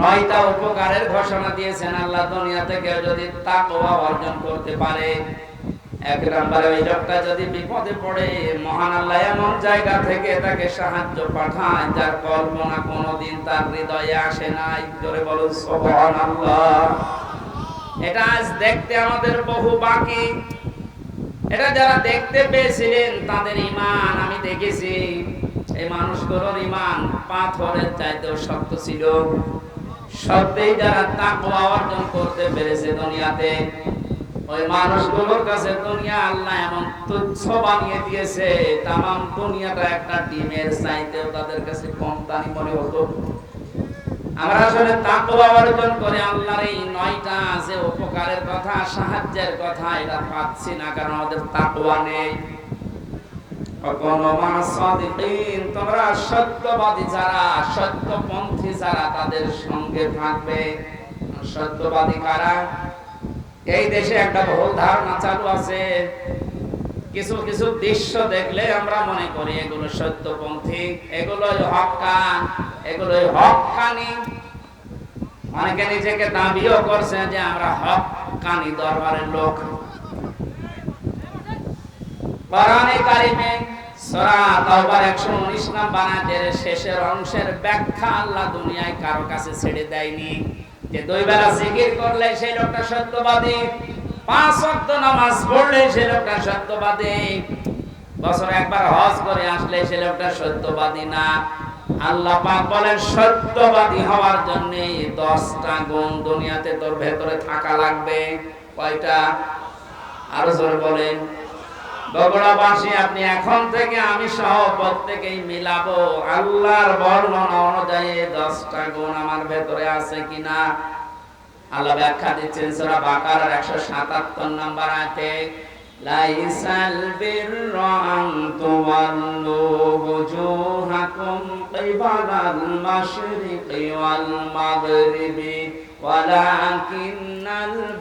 নয়টা উপকারের ঘোষণা দিয়েছেন আল্লাহ দুনিয়া থেকে যদি তাকওয়া অর্জন করতে পারে। এক নম্বরে ওই লোকটা যদি বিপদে পড়ে, মহান আল্লাহ এমন জায়গা থেকে তাকে সাহায্য পাঠায় যার কল্পনা কোনোদিন তার হৃদয়ে আসে নাই। জোরে বলো সুবহানাল্লাহ। এটা আজ দেখতে আমাদের বহু বাকি। এটা যারা দেখতে পেয়েছিলেন তাদের ইমান আমি দেখেছি। এই মানুষগুলোর ইমান পাথরের চাইতেও শক্ত ছিল। সত্যিই যারা তাকওয়া অর্জন করতে পেরেছে দুনিয়াতে, ওই মানুষগুলোর কাছে দুনিয়া আল্লাহ এমন তুচ্ছ বানিয়ে দিয়েছে, তামাম দুনিয়াটা একটা ডিমের চাইতেও তাদের কাছে কম দামি মনে হতো। আমরা আসলে তাকওয়া অর্জন করে আল্লাহর এই নয়টা যে উপকারের কথা, সাহায্যের কথা, এটা পাচ্ছি না, কারণ আমাদের তাকওয়া নেই। তোমরা সত্যবাদী যারা, সত্যপন্থী যারা, তাদের সঙ্গে থাকবে। সত্যবাদী কারা? এই দেশে একটা ধারণা চালু আছে। কিছু কিছু দৃশ্য দেখলে আমরা মনে করি এগুলো সত্যপন্থী, এগুলোই হকান, এগুলোই হকানি। অনেকে নিজেকে দাবিও করছে যে আমরা হকানি দরবারের লোক। কারিমে সূরা তাওবার 119 নাম্বার আয়াতের শেষের অংশের ব্যাখ্যা আল্লাহ দুনিয়ায় কারও কাছে ছেড়ে দেয়নি। যে দুই বেলা জিকির করলে সেই লোকটা সত্যবাদী, পাঁচ ওয়াক্ত নামাজ পড়লে সেই লোকটা সত্যবাদী, বছর একবার হজ করে আসলে সেই লোকটা সত্যবাদী না। আল্লাহ পাক বলেন, সত্যবাদী হওয়ার জন্য দশটা গুণ দুনিয়াতে তোর ভেতরে থাকা লাগবে। কয়টা? আরও জোরে বলেন। আপনি এখন থেকে আমি সহ প্রত্যেকেই মিলাবো। আল্লাহর বর্ণনা অনুযায়ী দশটা গুণ আমার ভেতরে আছে কিনা? আল্লাহ ব্যাখ্যা দিচ্ছেন সূরা বাকারার 177 নাম্বার লাইসাল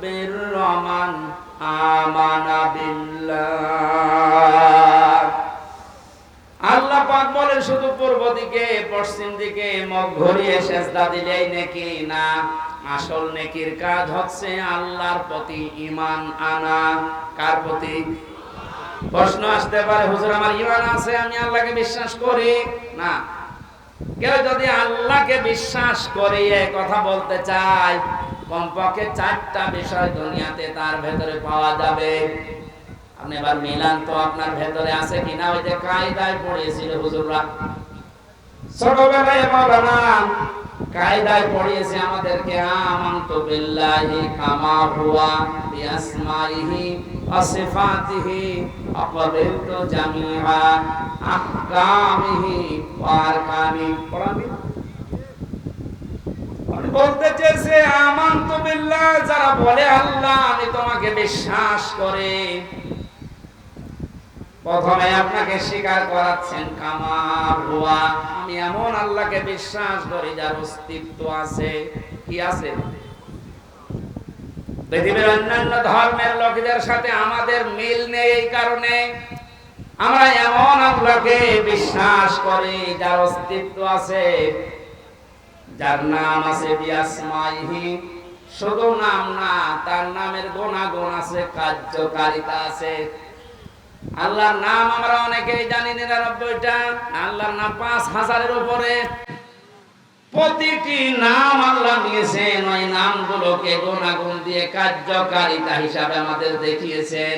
birra man আমানা বিল্লাহ শুধু পূর্ব দিকে, পশ্চিম দিকে মুখ ঘুরিয়ে সেজদা দিলেই নাকি না? আসল নেকির কাজ হচ্ছে আল্লাহর প্রতি ঈমান আনা। কার প্রতি? প্রশ্ন আসতে পারে, হুজুর, আমার ঈমান আছে, আমি আল্লাহকে বিশ্বাস করি? না। কেউ যদি আল্লাহকে বিশ্বাস করে কথা বলতে চায়, কমপক্ষে চারটা বিষয় দুনিয়াতে তার ভেতরে পাওয়া যাবে। আপনি এবার মিলান তো আপনার ভেতরে আছে কিনা? ওই যে কায়দায় পড়িয়েছিল হুজুররা। ছোটবেলায় মাওলানা, কায়দায় পড়িয়েছে আমাদেরকে, আমানতু বিল্লাহি কামা হুয়া বিআসমাইহি জামিআ আহকামিহি ওয়া আরকানি। বলতে চেয়েছে আমান তো বিল্লাহ, যারা বলে, আল্লাহ, আমি তোমাকে বিশ্বাস করে। প্রথমে আপনাকে স্বীকার করাচ্ছেন কামার হুয়া। আমি এমন আল্লাহকে বিশ্বাস করি যার অস্তিত্ব আছে। কি আছে? পৃথিবীর অন্যান্য ধর্মের লোকদের সাথে আমাদের মিল নেই এই কারণে আমরা এমন আল্লাহকে বিশ্বাস করি যার অস্তিত্ব আছে, যার নাম আছে বিয়াসমাইহি শুধু নাম না, তার নামের গুণাগুণ আছে, কার্যকারিতা আছে। আল্লাহর নাম আমরা অনেকেই জানি নিরানব্বইটা, আল্লাহর নাম পাঁচ হাজারের উপরে। প্রতিটি নাম আল্লাহ নিয়েছেন, ওই নামগুলোকে গুণাগুণ দিয়ে কার্যকারিতা হিসাবে আমাদের দেখিয়েছেন।